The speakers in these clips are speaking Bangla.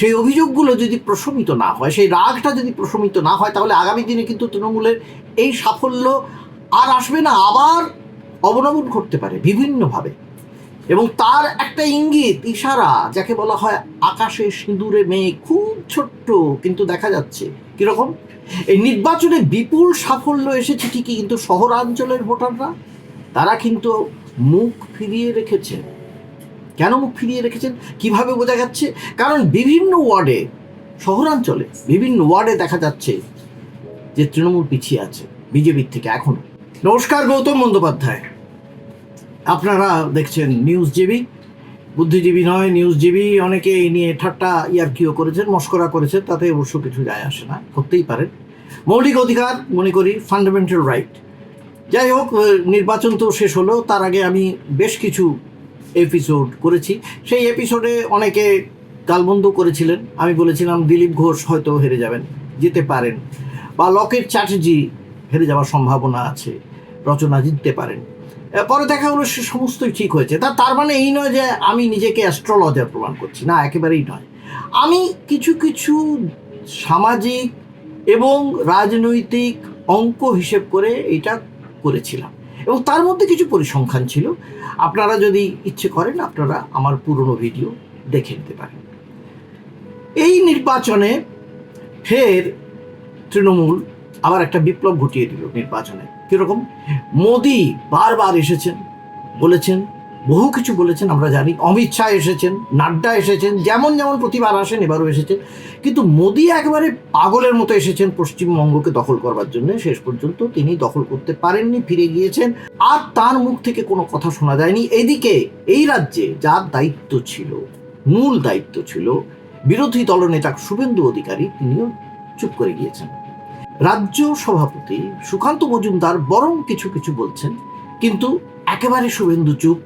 সেই অভিযোগগুলো যদি প্রশমিত না হয়, সেই রাগটা যদি প্রশমিত না হয়, তাহলে আগামী দিনে কিন্তু তৃণমূলের এই সাফল্য আর আসবে না, আবার অবনমন করতে পারে বিভিন্নভাবে। এবং তার একটা ইঙ্গিত, ইশারা, যাকে বলা হয় আকাশে সিঁদুরে মেয়ে, খুব ছোট্ট, কিন্তু দেখা যাচ্ছে। কীরকম? এই নির্বাচনে বিপুল সাফল্য এসেছে ঠিকই, কিন্তু শহরাঞ্চলের ভোটাররা, তারা কিন্তু মুখ ফিরিয়ে রেখেছে কেন মুখ ফিরিয়ে রেখেছেন? কীভাবে বোঝা যাচ্ছে? কারণ বিভিন্ন ওয়ার্ডে, শহরাঞ্চলে বিভিন্ন ওয়ার্ডে দেখা যাচ্ছে যে তৃণমূল পিছিয়ে আছে, বিজেপির থেকে এখন। নমস্কার, গৌতম বন্দ্যোপাধ্যায়। আপনারা দেখছেন নিউজ জিবি বুদ্ধিজীবী নয় নিউজ জিবি অনেকে এই নিয়ে ঠাট্টা ইয়ার্কিও করেছেন, মস্করা করেছেন, তাতে অবশ্য কিছু যায় আসে না, করতেই পারেন। মৌলিক অধিকার, মনে করি ফান্ডামেন্টাল রাইট যাই হোক, নির্বাচন তো শেষ হলো, তার আগে আমি বেশ কিছু এপিসোড করেছি। সেই এপিসোডে অনেকে গালবন্ধ করেছিলেন। আমি বলেছিলাম, দিলীপ ঘোষ হয়তো হেরে যাবেন, যেতে পারেন। বা লকেট চ্যাটার্জি হেরে যাওয়ার সম্ভাবনা আছে, রচনা জিততে পারেন। পরে দেখা গেলো সে সমস্তই ঠিক হয়েছে। তা, তার মানে এই নয় যে আমি নিজেকে অ্যাস্ট্রোলজার প্রমাণ করছি। না, একেবারেই নয়। আমি কিছু কিছু সামাজিক এবং রাজনৈতিক অঙ্ক হিসেব করে এটা করেছিলাম। এবং তার মধ্যে কিছু পরিসংখ্যান ছিল। আপনারা যদি ইচ্ছে করেন, আপনারা আমার পুরনো ভিডিও দেখে নিতে পারেন। এই নির্বাচনে ফের তৃণমূল আবার একটা বিপ্লব ঘটিয়ে দিল নির্বাচনে। কীরকম? মোদি বারবার এসেছেন, বলেছেন বহু কিছু বলেছেন, আমরা জানি। অমিত শাহ এসেছেন, নাড্ডা এসেছেন, যেমন যেমন প্রতিবার আসেন, এবারও এসেছেন। কিন্তু মোদি একেবারে পাগলের মতো এসেছেন পশ্চিমবঙ্গকে দখল করবার জন্য। শেষ পর্যন্ত তিনি দখল করতে পারেননি, ফিরে গিয়েছেন। আর তার মুখ থেকে কোনো কথা শোনা যায়নি। এদিকে এই রাজ্যে যার দায়িত্ব ছিল, মূল দায়িত্ব ছিল, বিরোধী দলনেতা শুভেন্দু অধিকারী, তিনিও চুপ করে গিয়েছেন। রাজ্য সভাপতি সুকান্ত মজুমদার বরং কিছু কিছু বলছেন, কিন্তু একেবারে শুভেন্দু চুপ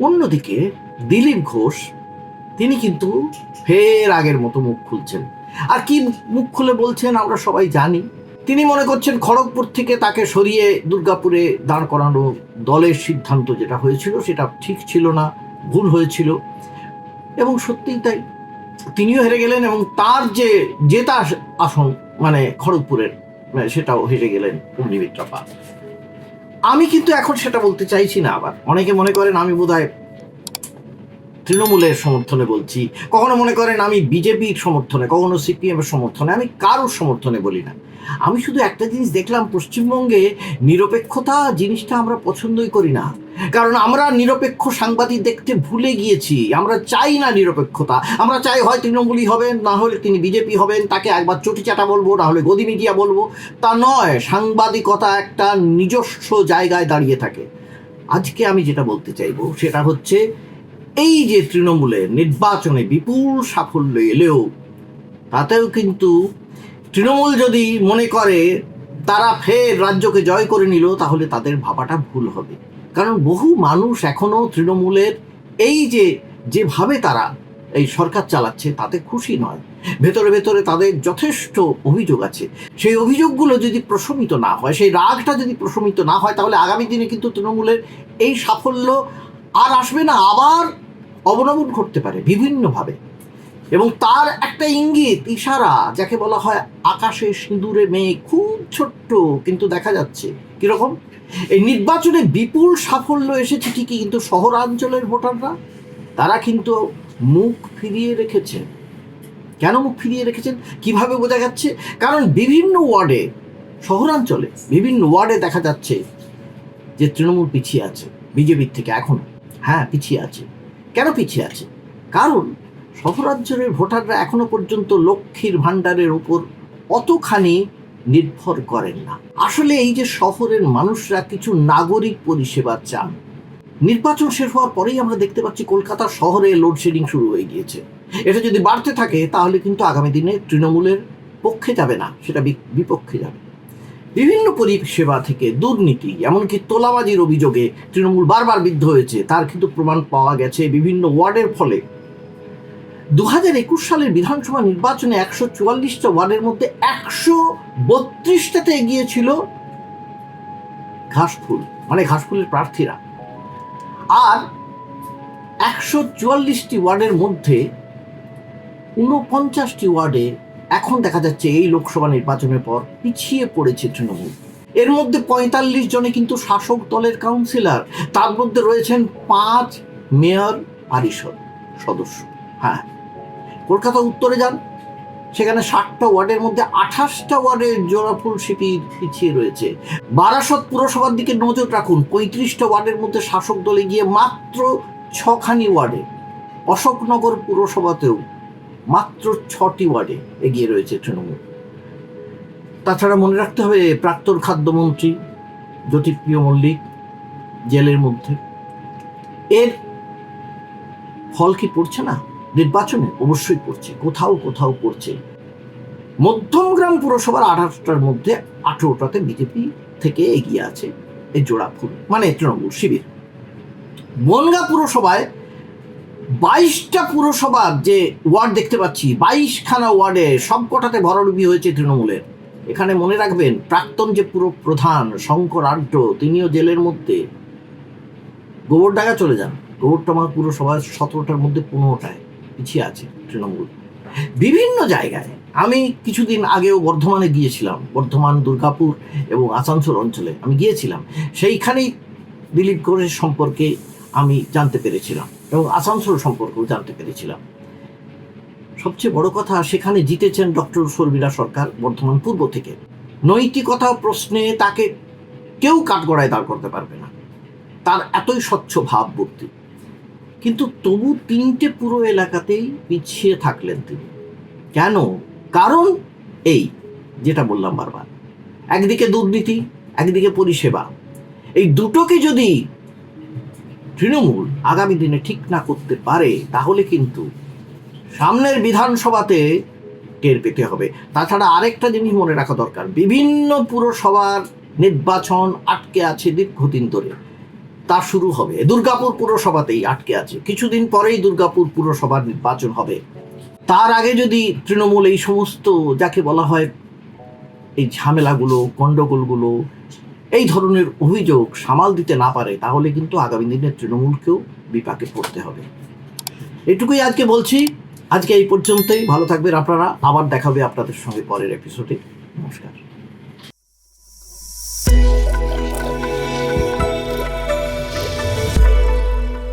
অন্যদিকে দিলীপ ঘোষ, তিনি কিন্তু ফের আগের মতো মুখ খুলছেন। আর কি মুখ খুলে বলছেন আমরা সবাই জানি। তিনি মনে করছেন খড়গপুর থেকে তাকে সরিয়ে দুর্গাপুরে দাঁড় করানো দলের সিদ্ধান্ত যেটা হয়েছিল সেটা ঠিক ছিল না, ভুল হয়েছিল। এবং সত্যিই তাই। তিনিও হেরে গেলেন এবং তার যে জেতা আসন মানে খড়গপুরের, সেটাও হেরে গেলেন অগ্নিমিত্রা পাল। আমি কিন্তু এখন সেটা বলতে চাইছি না আবার। অনেকে মনে করেন আমি বোধহয় তৃণমূলের সমর্থনে বলছি। কখনো মনে করেন আমি বিজেপির সমর্থনে, কখনো সিপিএমের সমর্থনে, আমি কারোর সমর্থনে বলি না। আমি শুধু একটা জিনিস দেখলাম, পশ্চিমবঙ্গে নিরপেক্ষতা জিনিসটা আমরা পছন্দই করি না। কারণ আমরা নিরপেক্ষ সাংবাদিক দেখতে ভুলে গিয়েছি। আমরা চাই না নিরপেক্ষতা। আমরা চাই হয় তৃণমূলই হবেন, না হলে তিনি বিজেপি হবেন, তাকে একবার চটি চাটা বলব, না হলে গদি মিডিয়া বলব। তা নয়, সাংবাদিকতা একটা নিজস্ব জায়গায় দাঁড়িয়ে থাকে। আজকে আমি যেটা বলতে চাইব, সেটা হচ্ছে এই যে তৃণমূলের নির্বাচনে বিপুল সাফল্য এলেও, তাতেও কিন্তু তৃণমূল যদি মনে করে তারা ফের রাজ্যকে জয় করে নিল, তাহলে তাদের ভাবাটা ভুল হবে। কারণ বহু মানুষ এখনও তৃণমূলের এই যে, যেভাবে তারা এই সরকার চালাচ্ছে, তাতে খুশি নয়। ভেতরে ভেতরে তাদের যথেষ্ট অভিযোগ আছে। সেই অভিযোগগুলো যদি প্রশমিত না হয়, সেই রাগটা যদি প্রশমিত না হয়, তাহলে আগামী দিনে কিন্তু তৃণমূলের এই সাফল্য আর আসবে না, আবার অবনমন করতে পারে, বিভিন্নভাবে। এবং তার একটা ইঙ্গিত, ইশারা, যাকে বলা হয় আকাশে সিঁদুরে মেয়ে, খুব ছোট্ট, কিন্তু দেখা যাচ্ছে। কীরকম? এই নির্বাচনে বিপুল সাফল্য এসেছে ঠিকই, কিন্তু শহরাঞ্চলের ভোটাররা, তারা কিন্তু মুখ ফিরিয়ে রেখেছে কেন মুখ ফিরিয়ে রেখেছেন? কীভাবে বোঝা যাচ্ছে? কারণ বিভিন্ন ওয়ার্ডে, শহরাঞ্চলে বিভিন্ন ওয়ার্ডে দেখা যাচ্ছে যে তৃণমূল পিছিয়ে আছে, বিজেপির থেকে এখন। হ্যাঁ পিছিয়ে আছে। কেন পিছিয়ে আছে? কারণ শহরাঞ্চলের ভোটাররা এখনও পর্যন্ত লক্ষ্মীর ভাণ্ডারের উপর অতখানি নির্ভর করেন না। আসলে এই যে শহরের মানুষরা কিছু নাগরিক পরিষেবা চান, নির্বাচন শেষ হওয়ার পরেই আমরা দেখতে পাচ্ছি কলকাতা শহরে লোডশেডিং শুরু হয়ে গিয়েছে। এটা যদি বাড়তে থাকে, তাহলে কিন্তু আগামী দিনে তৃণমূলের পক্ষে যাবে না, সেটা বিপক্ষে যাবে। বিভিন্ন পরিষেবা থেকে দুর্নীতি, এমনকি তোলাবাজির অভিযোগে তৃণমূল বারবার বিদ্ধ হয়েছে, তার কিন্তু প্রমাণ পাওয়া গেছে বিভিন্ন ওয়ার্ডের ফলে। দু হাজার একুশ সালের বিধানসভা নির্বাচনে একশো চুয়াল্লিশটা ওয়ার্ডের মধ্যে একশো বত্রিশটাতে এগিয়েছিল ঘাসফুল মানে ঘাসফুলের প্রার্থীরা। আর একশো চুয়াল্লিশটি ওয়ার্ডের মধ্যে ঊনপঞ্চাশটি ওয়ার্ডে এখন দেখা যাচ্ছে এই লোকসভা নির্বাচনের পর পিছিয়ে পড়েছে তৃণমূল। এর মধ্যে পঁয়তাল্লিশ জনে কিন্তু শাসক দলের কাউন্সিলর, তার মধ্যে রয়েছেন পাঁচ মেয়র পারিষদ সদস্য। হ্যাঁ কলকাতা উত্তরে যান, সেখানে ষাটটা ওয়ার্ডের মধ্যে আঠাশটা ওয়ার্ডে জোড়াফুল শিবির পিছিয়ে রয়েছে। বারাসত পুরসভার দিকে নজর রাখুন, পঁয়ত্রিশটা ওয়ার্ডের মধ্যে শাসক দলে গিয়ে মাত্র ছখানি ওয়ার্ডে, অশোকনগর পুরসভাতেও মাত্র ছটি ওয়ার্ডে এগিয়ে রয়েছে তৃণমূল। তাছাড়া মনে রাখতে হবে, প্রাক্তন খাদ্যমন্ত্রী জ্যোতিপ্রিয় মল্লিক জেলের মধ্যে। এর ফল কি পড়ছে না? নির্বাচনে অবশ্যই পড়ছে কোথাও কোথাও পড়ছে মধ্যমগ্রাম পুরসভার আঠাশটার মধ্যে আঠেরোটাতে বিজেপি থেকে এগিয়ে আছে এই জোড়াফুল মানে তৃণমূল শিবির। বনগা পুরসভায় বাইশটা পুরসভার যে ওয়ার্ড দেখতে পাচ্ছি, বাইশখানা ওয়ার্ডে সবকটাতে ভরাডুবি হয়েছে তৃণমূলের। এখানে মনে রাখবেন, প্রাক্তন যে পুরো প্রধান শঙ্কর আড্ড, তিনিও জেলের মধ্যে। গোবরডাঙ্গা চলে যান গোবরটামা পুরসভার সতেরোটার মধ্যে পনেরোটায়। পিছিয়ে আছে তৃণমূল। বিভিন্ন জায়গায় আমি কিছুদিন আগেও বর্ধমানে গিয়েছিলাম, বর্ধমান, দুর্গাপুর এবং আসানসোল অঞ্চলে আমি গিয়েছিলাম। সেইখানেই দিলীপ ঘোষের সম্পর্কে আমি জানতে পেরেছিলাম এবং আসানসোল সম্পর্কেও জানতে পেরেছিলাম। সবচেয়ে বড় কথা, সেখানে জিতেছেন ডক্টর সর্বিলা সরকার বর্ধমান পূর্ব থেকে। নৈতিকতা প্রশ্নে তাকে কেউ কাঠগড়ায় দাঁড় করতে পারবে না। তার এতই স্বচ্ছ ভাবমূর্তি। কিন্তু তবু তিনটে পুরো এলাকাতেই পিছিয়ে থাকলেন তিনি। কেন? কারণ এই, যেটা বললাম বারবার। একদিকে দুর্নীতি, একদিকে পরিষেবা। এই দুটোকে যদি তৃণমূল আগামী দিনে ঠিক না করতে পারে, তাহলে কিন্তু সামনের বিধানসভাতে টের পেতে হবে। তাছাড়া আরেকটা জিনিস মনে রাখা দরকার। বিভিন্ন পুরসভার নির্বাচন আটকে আছে দীর্ঘদিন ধরে। তা শুরু হবে। দুর্গাপুর পুরসভাতেই আটকে আছে। কিছুদিন পরেই দুর্গাপুর পুরসভার নির্বাচন হবে। তার আগে যদি তৃণমূল এই সমস্ত যাকে বলা হয় এই ঝামেলাগুলো গণ্ডগোলগুলো এই ধরনের অভিযোগ সামাল দিতে না পারে, তাহলে কিন্তু আগামী দিনে তৃণমূলকেও বিপাকে পড়তে হবে। এটুকুই আজকে বলছি। আজকে এই পর্যন্তই। ভালো থাকবেন আপনারা। আবার দেখাবে আপনাদের সঙ্গে পরের এপিসোডে নমস্কার।